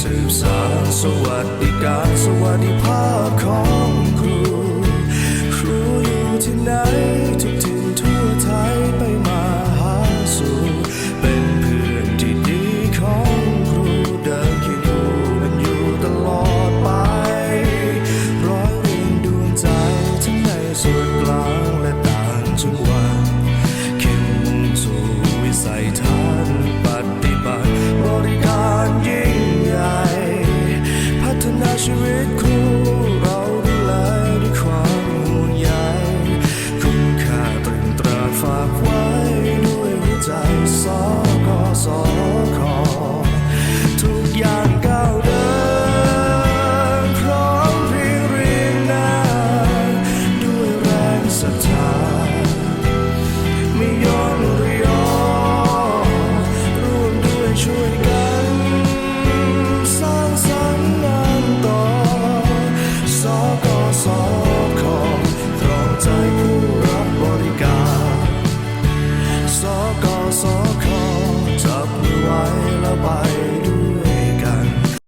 สืบสารสวัสดิการสวัสดิภาพของครู ครูอยู่ที่ไหนทุกทิ่นทั่วไทยไปมาหาสู่เป็นเพื่อนที่ดีของครูเดิมคิดดูมันอยู่ตลอดไป ร้อยเรียนดวงใจทั้งในส่วนกลางและต่างจังหวัด saw, saw. away.